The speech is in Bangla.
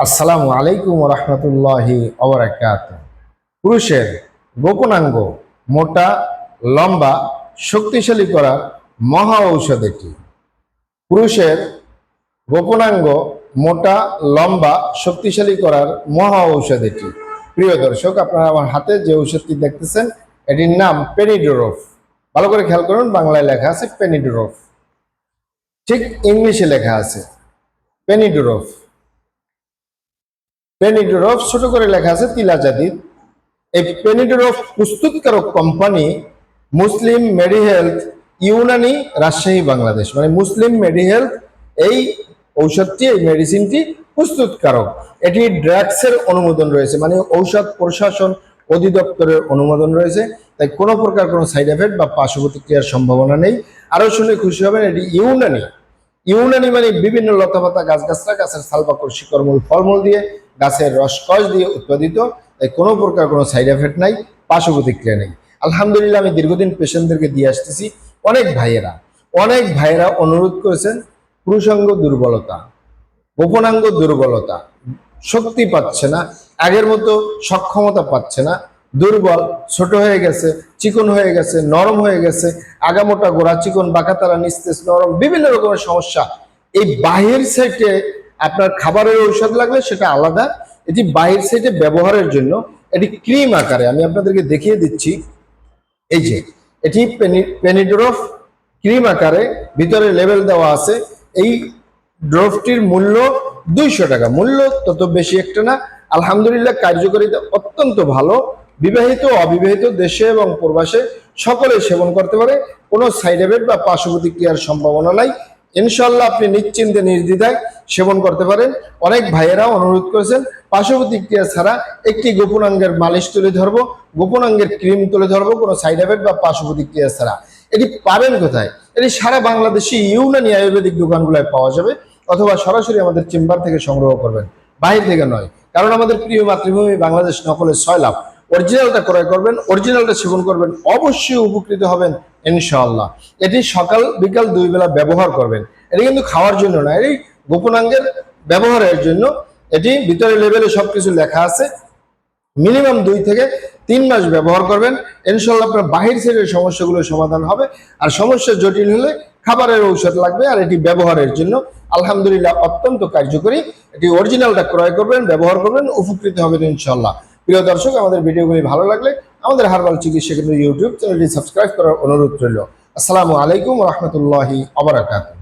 আসসালামু আলাইকুম রহমতুল্লাহি পুরুষের গোপনাঙ্গ, মোটা, লম্বা, শক্তিশালী করার মহা ঔষধ এটি। পুরুষের গোপনাঙ্গ, মোটা, লম্বা, শক্তিশালী করার মহা ঔষধ এটি। প্রিয় দর্শক, আপনারা আমার হাতে যে ঔষধটি দেখতেছেন, এটির নাম পেনিডোরফ। ভালো করে খেয়াল করুন, বাংলায় লেখা আছে পেনিডোরফ। ঠিক ইংলিশে লেখা আছে পেনিডোরফ। পেনিডোরফ ছোট করে লেখা আছে তিলাজাদিদ এই পেনিডোরফ প্রস্তুতকারক কোম্পানি মুসলিম মেডি হেলথ ইউনানি রাজশাহী বাংলাদেশ মানে মুসলিম মেডি হেলথ এই ঔষধটি, এই মেডিসিনটি প্রস্তুতকারক। এটি ড্রাগসের অনুমোদন রয়েছে। মানে ঔষধ প্রশাসন অধিদপ্তরের অনুমোদন রয়েছে। তাই কোনো প্রকার কোনো সাইড এফেক্ট বা পার্শ্ব প্রতিক্রিয়ার সম্ভাবনা নেই। আরও শুনে খুশি হবেন, এটি ইউনানি ইউনানি মানে বিভিন্ন লতাপাতা গাছগাছরা, গাছের সালপাকড়, শিকড়মূল, ফলমূল দিয়ে গাছের রসকস দিয়ে উৎপাদিত, তাই কোনো প্রকার কোনো সাইড এফেক্ট নাই, পার্শ্ব প্রতিক্রিয়া নেই। আলহামদুলিল্লাহ, আমি দীর্ঘদিন পেশেন্টদেরকে দিয়ে আসতেছি। অনেক ভাইয়েরা অনেক ভাইয়েরা অনুরোধ করেছেন পুরুষাঙ্গ দুর্বলতা, গোপনাঙ্গ দুর্বলতা, শক্তি পাচ্ছে না, আগের মতো সক্ষমতা পাচ্ছে না, দুর্বল, ছোট হয়ে গেছে, চিকন হয়ে গেছে, নরম হয়ে গেছে, আগামোটা গোড়া চিকন বাঁকাতারা নিস্তেজ, নরম, বিভিন্ন রকমের সমস্যা। এই বাহির সাইডে আপনার খাবারের ঔষধ লাগলে সেটা আলাদা। এটি বাহির সাইডে ব্যবহারের জন্য এটি ক্রিম আকারে, আমি আপনাদেরকে দেখিয়ে দিচ্ছি। এই যে, এটি পেনিড্রফ ক্রিম আকারে ভিতরে লেবেল দেওয়া আছে। এই ড্রফটির মূল্য দুইশো টাকা। মূল্য তত বেশি একটা না। আলহামদুলিল্লাহ, কার্যকারিতা অত্যন্ত ভালো। বিবাহিত অবিবাহিত দেশে এবং প্রবাসে সকলে সেবন করতে পারে। কোনো সাইড এফেক্ট বা পার্শ্ব প্রতিক্রিয়ার সম্ভাবনা নাই। ইনশাল্লাহ আপনি নিশ্চিন্তে নির্দ্বিধায় সেবন করতে পারেন। অনেক ভাইয়েরা অনুরোধ করেছেন, পার্শ্ব প্রতিক্রিয়া ছাড়া একটি গোপনাঙ্গের মালিশ তুলে ধরবো, গোপনাঙ্গের ক্রিম তুলে ধরবো, কোনো সাইড এফেক্ট বা পার্শ্ব প্রতিক্রিয়া ছাড়া। এটি পাবেন কোথায়? এটি সারা বাংলাদেশে ইউনানি আয়ুর্বেদিক দোকানগুলোয় পাওয়া যাবে, অথবা সরাসরি আমাদের চেম্বার থেকে সংগ্রহ করবেন। বাইরে থেকে নয়, কারণ আমাদের প্রিয় মাতৃভূমি বাংলাদেশ নকলের ছয় লাভ। অরিজিনালটা ক্রয় করবেন, অরিজিনালটা সেবন করবেন, অবশ্যই উপকৃত হবেন ইনশাআল্লাহ। এটি সকাল, বিকাল দুই বেলা ব্যবহার করবেন। এটি কিন্তু খাওয়ার জন্য না, এটি গোপনাঙ্গের ব্যবহারের জন্য। এটি ভিতরে লেভেলে সবকিছু লেখা আছে। মিনিমাম দুই থেকে তিন মাস ব্যবহার করবেন। ইনশাল্লাহ আপনার বাহির সাইডের সমস্যাগুলো সমাধান হবে। আর সমস্যা জটিল হলে খাবারের ঔষধ লাগবে, আর এটি ব্যবহারের জন্য আলহামদুলিল্লাহ অত্যন্ত কার্যকরী। এটি অরিজিনালটা ক্রয় করবেন, ব্যবহার করবেন, উপকৃত হবেন ইনশাল্লাহ প্রিয় দর্শক, আমাদের ভিডিওগুলি ভালো লাগলে আমাদের হারবাল চিকিৎসা কেন্দ্র ইউটিউব চ্যানেলটি সাবস্ক্রাইব করার অনুরোধ রইল। আসসালামু আলাইকুম রহমতুল্লাহি আবরাকাতু